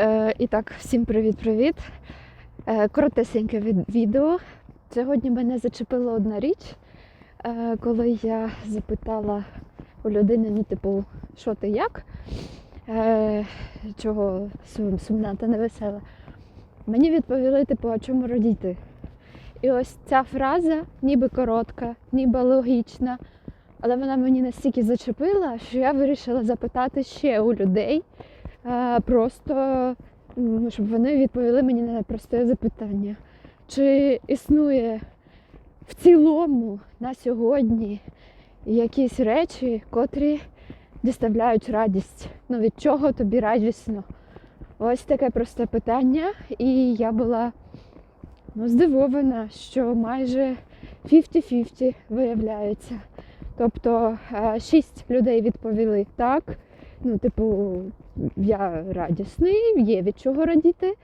Е, і так, всім привіт-привіт. Е, коротесеньке відео. Сьогодні мене зачепила одна річ, е, коли я запитала у людини, ну, типу, що ти як? Е, чого сум, сумна та невесела. Мені відповіли, типу, а чому радіти? І ось ця фраза, ніби коротка, ніби логічна, але вона мені настільки зачепила, що я вирішила запитати ще у людей. Е, просто щоб вони відповіли мені на просте запитання. Чи існує в цілому на сьогодні якісь речі, котрі доставляють радість? Ну від чого тобі радісно? Ось таке просте питання, і я була ну, здивована, що майже 50-50 виявляється. Тобто е, шість людей відповіли так. Ну, типу, я радісний, є від чого радіти.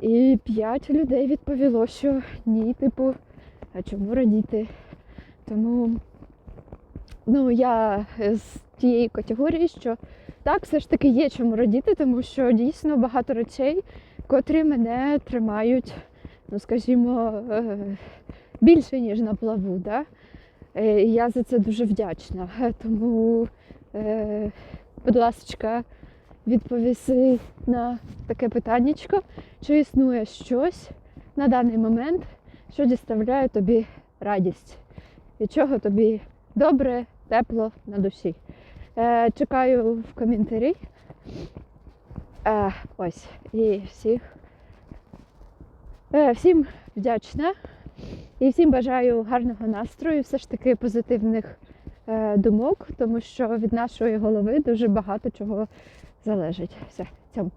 І п'ять людей відповіло, що ні, типу, а чому радіти? Тому ну, я з тієї категорії, що так, все ж таки є чому радіти, тому що дійсно багато речей, котрі мене тримають, ну скажімо, е, більше, ніж на плаву. Да? Е, і Я за це дуже вдячна. Е, Тому, е, будь ласка, відповіси на таке питаннячко, чи існує щось на даний момент, що доставляє тобі радість, від чого тобі добре, тепло на душі. Е, чекаю в коментарі. Е, ось. І всіх. Е, всім вдячна. І всім бажаю гарного настрою, все ж таки позитивних думок, тому що від нашої голови дуже багато чого залежить. Все, цьому.